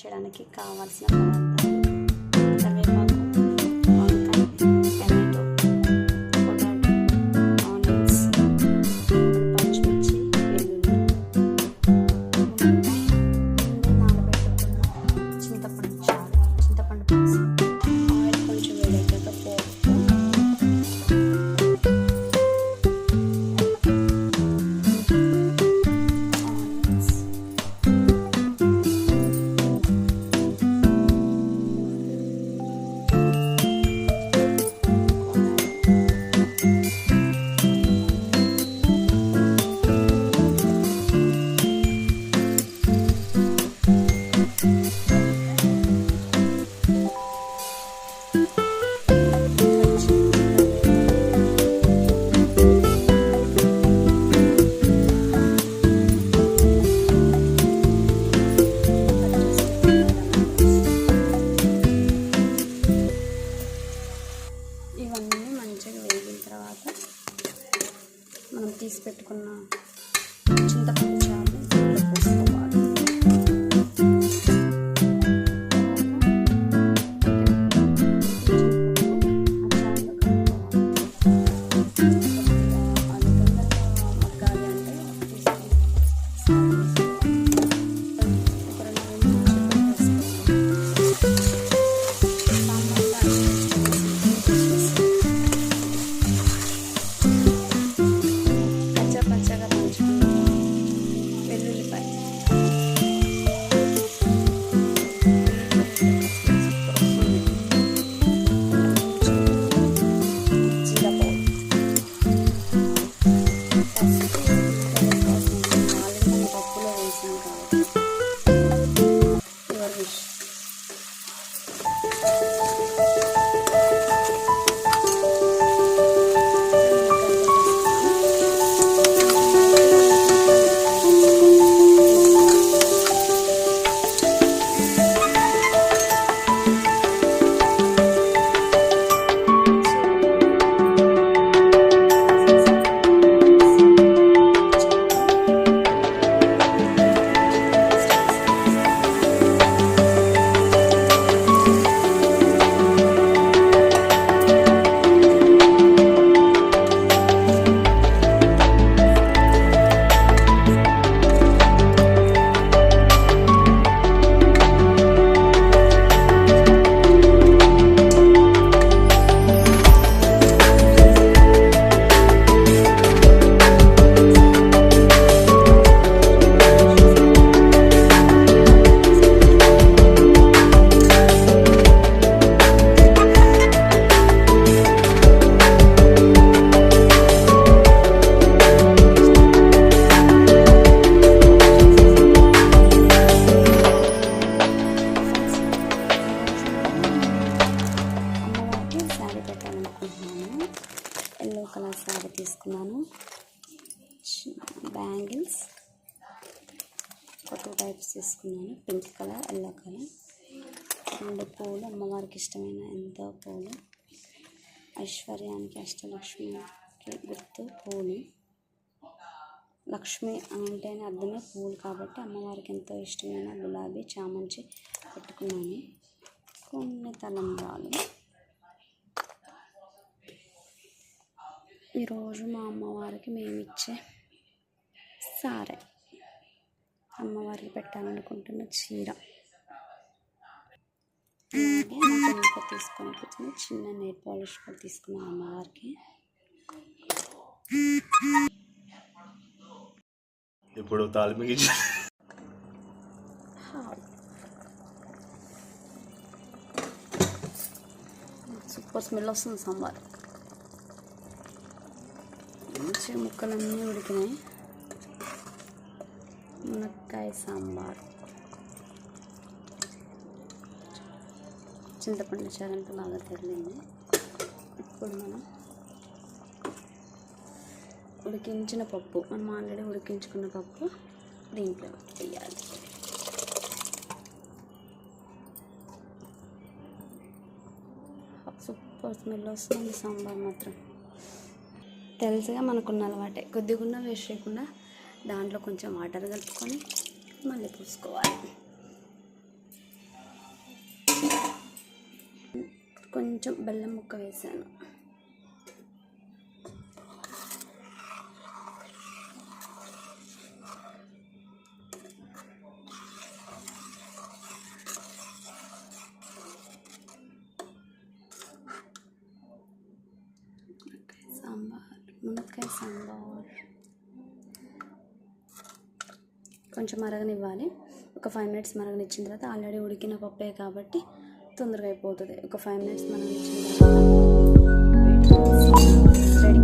చేయడానికి కావాల్సిన పదార్థాలు. మనం తీసి పెట్టుకున్న చింతపండు చారుని బ్యాంగిల్స్. ఒక టూ టైప్స్ తీసుకున్నాను. Pink colour yellow colour. రెండు పూలు అమ్మవారికి ఇష్టమైన ఎంతో పూలు. ఐశ్వర్యానికి అష్టలక్ష్మికి గుర్తు పూలు. లక్ష్మి అంటేనే అర్థమే పూలు కాబట్టి అమ్మవారికి ఎంతో ఇష్టమైన గులాబీ చామంతి పెట్టుకున్నాను. కొన్ని తలంబ్రాలు. ఈరోజు మా అమ్మవారికి మేమిచ్చే సారే. అమ్మవారికి పెట్టాలనుకుంటున్న చీర. అలాగే తీసుకొని కూర్చొని చిన్న నెయిల్ పాలిష్ కూడా తీసుకున్నాను అమ్మవారికి. ఇప్పుడు తాలిమికి సూపర్ స్మెల్ వస్తుంది సాంబార్. మంచిగా ముక్కలన్నీ ఉడికినాయి. మునక్కాయ సాంబార్. చింతపండు చారంతా బాగా తెరలింది ఇప్పుడు మనం ఉడికించిన పప్పు మనం ఆల్రెడీ ఉడికించుకున్న పప్పు దీంట్లో వేయాలి. సూపర్ స్మెల్ వస్తుంది సాంబార్ మాత్రం. తెలుసుగా మనకున్న అలవాటే. కొద్దిగా వేస్ట్ చేయకుండా దాంట్లో కొంచెం వాటర్ కలుపుకొని మళ్ళీ పూసుకోవాలి. కొంచెం బెల్లం ముక్క వేసాను. సాంబార్. మునక్కాయ సాంబార్. కొంచెం మరగనివ్వాలి. ఒక ఫైవ్ మినిట్స్ మరగనిచ్చిన తర్వాత ఆల్రెడీ ఉడికిన పప్పే కాబట్టి తొందరగా అయిపోతుంది. ఒక ఫైవ్ మినిట్స్ మరగనిచ్చిన తర్వాత రెడీ